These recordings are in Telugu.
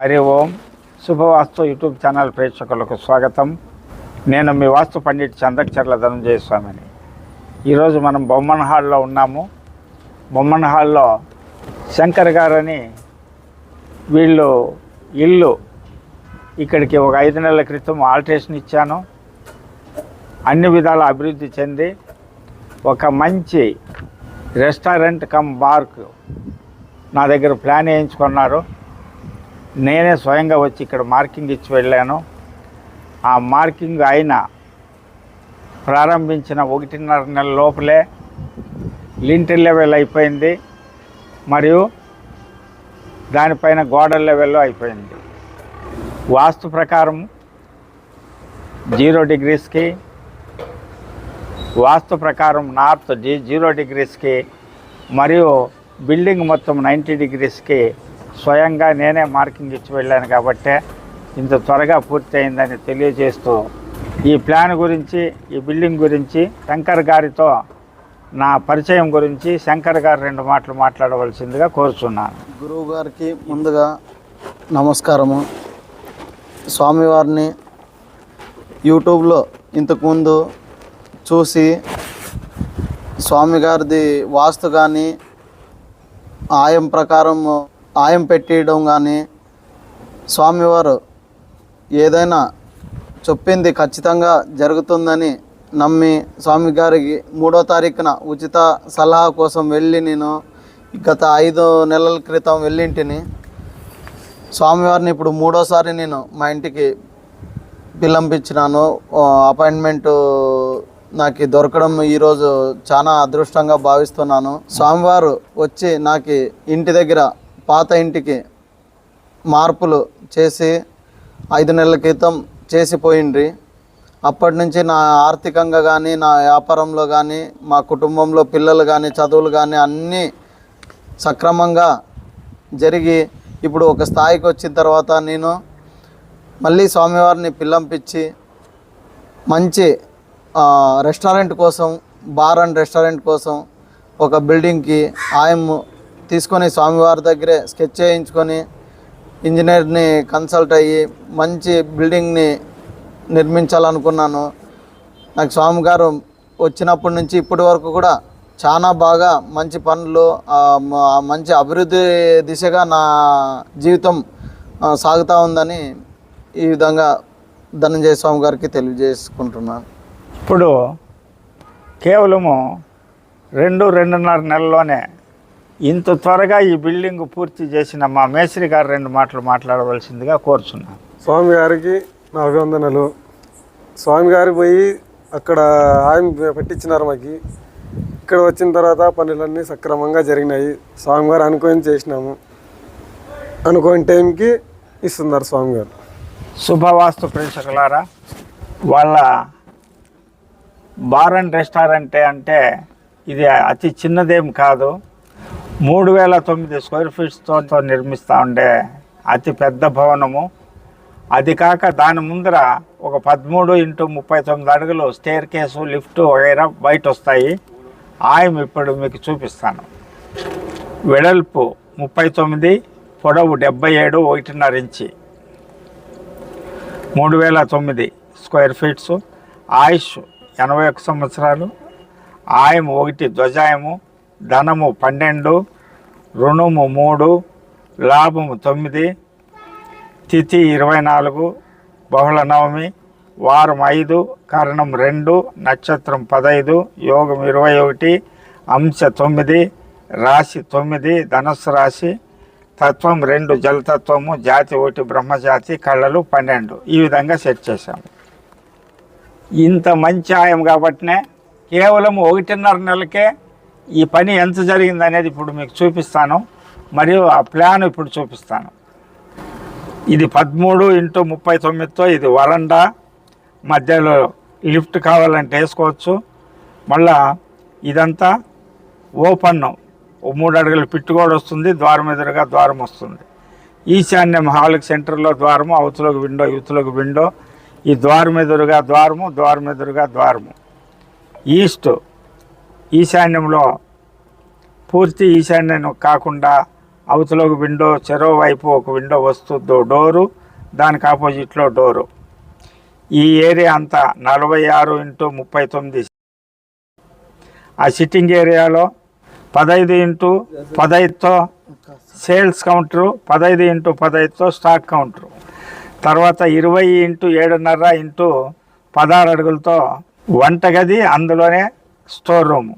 హరి ఓం. శుభవాస్తు యూట్యూబ్ ఛానల్ ప్రేక్షకులకు స్వాగతం. నేను మీ వాస్తు పండిట్ చందకచర్ల ధనంజయ స్వామిని. ఈరోజు మనం బొమ్మన్ హాల్లో ఉన్నాము. బొమ్మన్ హాల్లో శంకర్ గారని వీళ్ళు ఇల్లు ఇక్కడికి ఒక ఐదు నెలల క్రితం ఆల్ట్రేషన్ ఇచ్చాను. అన్ని విధాల అభివృద్ధి చెంది ఒక మంచి రెస్టారెంట్ కమ్ బార్క్ నా దగ్గర ప్లాన్ వేయించుకున్నారు. నేనే స్వయంగా వచ్చి ఇక్కడ మార్కింగ్ ఇచ్చి వెళ్ళాను. ఆ మార్కింగ్ అయిన ప్రారంభించిన ఒకటిన్నర నెల లోపలే లింటర్ లెవెల్ అయిపోయింది. మరియు దానిపైన గోడల లెవెల్లో అయిపోయింది. వాస్తు ప్రకారం జీరో డిగ్రీస్కి వాస్తు ప్రకారం నార్త్ జీ జీరో డిగ్రీస్కి మరియు బిల్డింగ్ మొత్తం నైంటీ డిగ్రీస్కి స్వయంగా నేనే మార్కింగ్ ఇచ్చి వెళ్ళాను కాబట్టే ఇంత త్వరగా పూర్తి అయిందని తెలియజేస్తూ ఈ ప్లాన్ గురించి ఈ బిల్డింగ్ గురించి శంకర్ గారితో నా పరిచయం గురించి శంకర్ గారు రెండు మాటలు మాట్లాడవలసిందిగా కోరుచున్నాను. గురువు గారికి ముందుగా నమస్కారము. స్వామివారిని యూట్యూబ్లో ఇంతకుముందు చూసి స్వామి గారిది వాస్తు కానీ ఆయం ప్రకారం ఆయం పెట్టేయడం కానీ స్వామివారు ఏదైనా చెప్పింది ఖచ్చితంగా జరుగుతుందని నమ్మి స్వామి గారికి మూడో తారీఖున ఉచిత సలహా కోసం వెళ్ళి నేను గత ఐదు నెలల క్రితం వెళ్ళింటిని. స్వామివారిని ఇప్పుడు మూడోసారి నేను మా ఇంటికి పిలంపించినాను. అపాయింట్మెంటు నాకు దొరకడం ఈరోజు చాలా అదృష్టంగా భావిస్తున్నాను. స్వామివారు వచ్చి నాకు ఇంటి దగ్గర పాత ఇంటికి మార్పులు చేసి ఐదు నెలల క్రితం చేసిపోయిండ్రి. అప్పటి నుంచి నా ఆర్థికంగా కానీ నా వ్యాపారంలో కానీ మా కుటుంబంలో పిల్లలు కానీ చదువులు కానీ అన్నీ సక్రమంగా జరిగి ఇప్పుడు ఒక స్థాయికి వచ్చిన తర్వాత నేను మళ్ళీ స్వామివారిని పిల్లంపించి మంచి రెస్టారెంట్ కోసం బార్ అండ్ రెస్టారెంట్ కోసం ఒక బిల్డింగ్కి ఆయమ్ము తీసుకొని స్వామివారి దగ్గరే స్కెచ్ చేయించుకొని ఇంజనీర్ని కన్సల్ట్ అయ్యి మంచి బిల్డింగ్ని నిర్మించాలనుకున్నాను. నాకు స్వామి గారు వచ్చినప్పటి నుంచి ఇప్పటి వరకు కూడా చాలా బాగా మంచి పనులు మంచి అభివృద్ధి దిశగా నా జీవితం సాగుతూ ఉందని ఈ విధంగా ధనంజయ స్వామి గారికి తెలియజేసుకుంటున్నాను. ఇప్పుడు కేవలము రెండు రెండున్నర నెలల్లోనే ఇంత త్వరగా ఈ బిల్డింగ్ పూర్తి చేసిన మా మేస్త్రి గారు రెండు మాటలు మాట్లాడవలసిందిగా కోరుచున్నాను స్వామి గారికి నా అభివందనలు. స్వామి గారి పోయి అక్కడ ఆయన పెట్టించినారు మాకు. ఇక్కడ వచ్చిన తర్వాత పనులన్నీ సక్రమంగా జరిగినాయి. స్వామి గారు అనుకొని చేసినాము. అనుకోని టైంకి ఇస్తున్నారు స్వామి గారు. శుభవాస్తు ప్రేక్షకులారా వాళ్ళ బార్ అండ్ రెస్టారెంట్ అంటే ఇది అతి చిన్నదేం కాదు. మూడు వేల తొమ్మిది స్క్వేర్ ఫీట్స్తో నిర్మిస్తూ ఉండే అతి పెద్ద భవనము. అది కాక దాని ముందర ఒక పదమూడు ఇంటూ ముప్పై తొమ్మిది అడుగులు స్టేర్ కేసు లిఫ్ట్ వగైరా బయట వస్తాయి ఆయం ఇప్పుడు మీకు చూపిస్తాను. వెడల్పు ముప్పై తొమ్మిది పొడవు డెబ్బై ఏడు ఒకటిన్నర ఇంచి. మూడు వేల తొమ్మిది స్క్వేర్ ఫీట్స్ ఆయుష్ ఎనభై ఒక్క సంవత్సరాలు. ఆయం ఒకటి ధ్వజాయము ధనము పన్నెండు రుణము మూడు లాభము తొమ్మిది తిథి ఇరవై నాలుగు బహుళ నవమి వారం ఐదు కరణం రెండు నక్షత్రం పదైదు యోగం ఇరవై ఒకటి అంశ తొమ్మిది రాశి తొమ్మిది ధనుస్సు రాశి తత్వం రెండు జలతత్వము జాతి ఒకటి బ్రహ్మజాతి కళ్ళలు పన్నెండు. ఈ విధంగా సెట్ చేశాము ఇంత మంచి ఆయం కాబట్టినే కేవలం ఒకటిన్నర నెలకే ఈ పని ఎంత జరిగింది అనేది ఇప్పుడు మీకు చూపిస్తాను. మరియు ఆ ప్లాన్ ఇప్పుడు చూపిస్తాను. ఇది పదమూడు ఇంటూ ముప్పై తొమ్మిదితో ఇది వరండా. మధ్యలో లిఫ్ట్ కావాలంటే వేసుకోవచ్చు. మళ్ళా ఇదంతా ఓపెన్. ఓ మూడు అడుగుల పిట్టు కూడా వస్తుంది. ద్వారం ఎదురుగా ద్వారం వస్తుంది. ఈశాన్యం హాల్కి సెంటర్లో ద్వారము అవతలకు విండో యువతలకు విండో. ఈ ద్వారం ఎదురుగా ద్వారము ద్వారం ఎదురుగా ద్వారము. ఈస్ట్ ఈశాన్యంలో పూర్తి ఈశాన్యం కాకుండా అవతల ఒక విండో చెరో వైపు ఒక విండో వస్తుంది డోరు దానికి ఆపోజిట్లో డోరు. ఈ ఏరియా అంతా నలభై ఆరు ఇంటూ ముప్పై తొమ్మిది. ఆ సిట్టింగ్ ఏరియాలో పదహైదు ఇంటూ పదహైదుతో సేల్స్ కౌంటరు పదహైదు ఇంటూ పదహైదుతో స్టాక్ కౌంటరు. తర్వాత ఇరవై ఇంటూ ఏడున్నర ఇంటూ పదహారు అడుగులతో వంటగది అందులోనే స్టోర్ రూము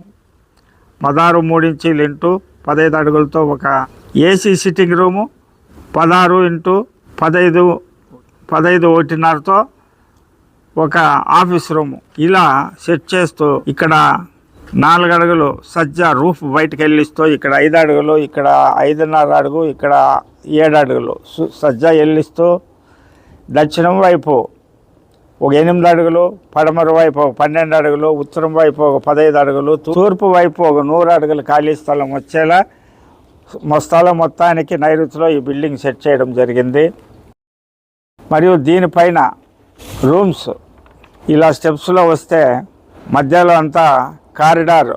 పదహారు మూడించీలు ఇంటూ పదహైదు అడుగులతో ఒక ఏసీ సిట్టింగ్ రూము పదహారు ఇంటూ పదహైదు పదహైదు ఒకటిన్నరతో ఒక ఆఫీస్ రూము. ఇలా సెట్ చేస్తూ ఇక్కడ నాలుగు అడుగులు సజ్జ రూఫ్ బయటకు వెళ్ళిస్తూ ఇక్కడ ఐదు అడుగులు ఇక్కడ ఐదున్నర అడుగు ఇక్కడ ఏడు అడుగులు సజ్జ వెళ్ళిస్తూ దక్షిణం వైపు ఒక ఎనిమిది అడుగులు పడమర వైపు ఒక పన్నెండు అడుగులు ఉత్తరం వైపు ఒక పదహైదు అడుగులు తూర్పు వైపు ఒక నూరు అడుగులు ఖాళీ స్థలం వచ్చేలా మొ- స్థలం మొత్తానికి నైరుతిలో ఈ బిల్డింగ్ సెట్ చేయడం జరిగింది. మరియు దీనిపైన రూమ్స్ ఇలా స్టెప్స్లో వస్తే మధ్యలో అంతా కారిడార్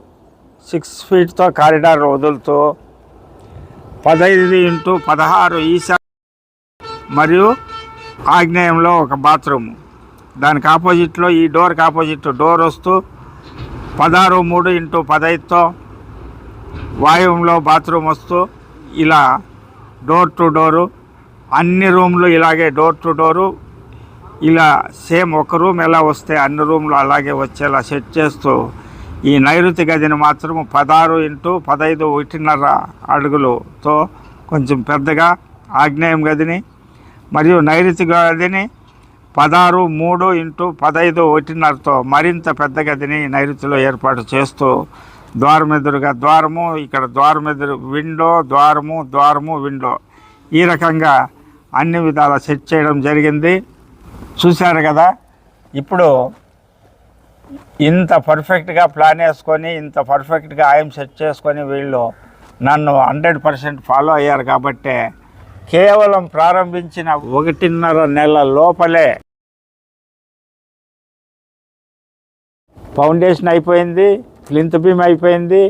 సిక్స్ ఫీట్తో కారిడార్ వదులుతూ పదహైదు ఇంటూ పదహారు ఈశా మరియు ఆగ్నేయంలో ఒక బాత్రూమ్. దానికి ఆపోజిట్లో ఈ డోర్కి ఆపోజిట్ డోర్ వస్తూ పదహారు మూడు ఇంటూ పదైదుతో వాయువులో బాత్రూమ్ వస్తూ ఇలా డోర్ టు డోరు అన్ని రూమ్లు ఇలాగే డోర్ టు డోరు ఇలా సేమ్ ఒక రూమ్ ఎలా వస్తే అన్ని రూమ్లు అలాగే వచ్చేలా సెట్ చేస్తూ ఈ నైరుతి గదిని మాత్రం పదహారు ఇంటూ పదహైదు ఒకటిన్నర అడుగులతో కొంచెం పెద్దగా ఆగ్నేయం గదిని మరియు నైరుతి గదిని పదహారు మూడు ఇంటూ పదహైదు ఒకటిన్నరతో మరింత పెద్ద గదిని నైరుతిలో ఏర్పాటు చేస్తూ ద్వారమెదురుగా ద్వారము ఇక్కడ ద్వారమెదురు విండో ద్వారము ద్వారము విండో. ఈ రకంగా అన్ని విధాలా సెట్ చేయడం జరిగింది. చూశారు కదా? ఇప్పుడు ఇంత పర్ఫెక్ట్గా ప్లాన్ వేసుకొని ఇంత పర్ఫెక్ట్గా ఆయం సెట్ చేసుకొని వీళ్ళు నన్ను హండ్రెడ్ పర్సెంట్ ఫాలో అయ్యారు కాబట్టే కేవలం ప్రారంభించిన ఒకటిన్నర నెల లోపలే ఫౌండేషన్ అయిపోయింది ప్లింత్ బీమ్ అయిపోయింది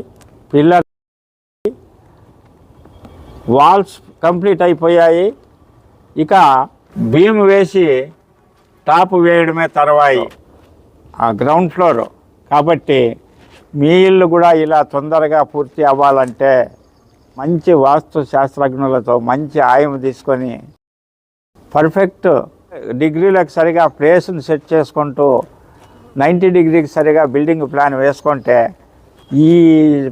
పిల్లర్ వాల్స్ కంప్లీట్ అయిపోయాయి. ఇక బీమ్ వేసి టాప్ వేయడమే తర్వాయి ఆ గ్రౌండ్ ఫ్లోర్. కాబట్టి మీ ఇల్లు కూడా ఇలా తొందరగా పూర్తి అవ్వాలంటే మంచి వాస్తు శాస్త్రజ్ఞులతో మంచి ఆయం తీసుకొని పర్ఫెక్ట్ డిగ్రీలకు సరిగా ప్లేస్ని సెట్ చేసుకుంటూ నైంటీ డిగ్రీకి సరిగా బిల్డింగ్ ప్లాన్ వేసుకుంటే ఈ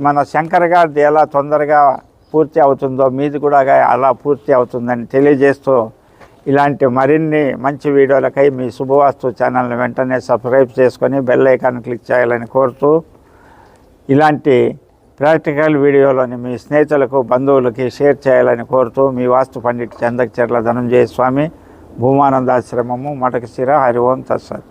మన శంకర్ గారిది ఎలా తొందరగా పూర్తి అవుతుందో మీది కూడా అలా పూర్తి అవుతుందని తెలియజేస్తూ ఇలాంటి మరిన్ని మంచి వీడియోలకై మీ శుభవాస్తు ఛానల్ని వెంటనే సబ్స్క్రైబ్ చేసుకొని బెల్ ఐకాన్ క్లిక్ చేయాలని కోరుతూ ఇలాంటి ప్రాక్టికల్ వీడియోలోని మీ స్నేహితులకు బంధువులకి షేర్ చేయాలని కోరుతూ మీ వాస్తు పండిట్ చందకచర్ల ధనంజయ స్వామి భూమానందాశ్రమము మటకశిర హరి ఓం తత్సత్.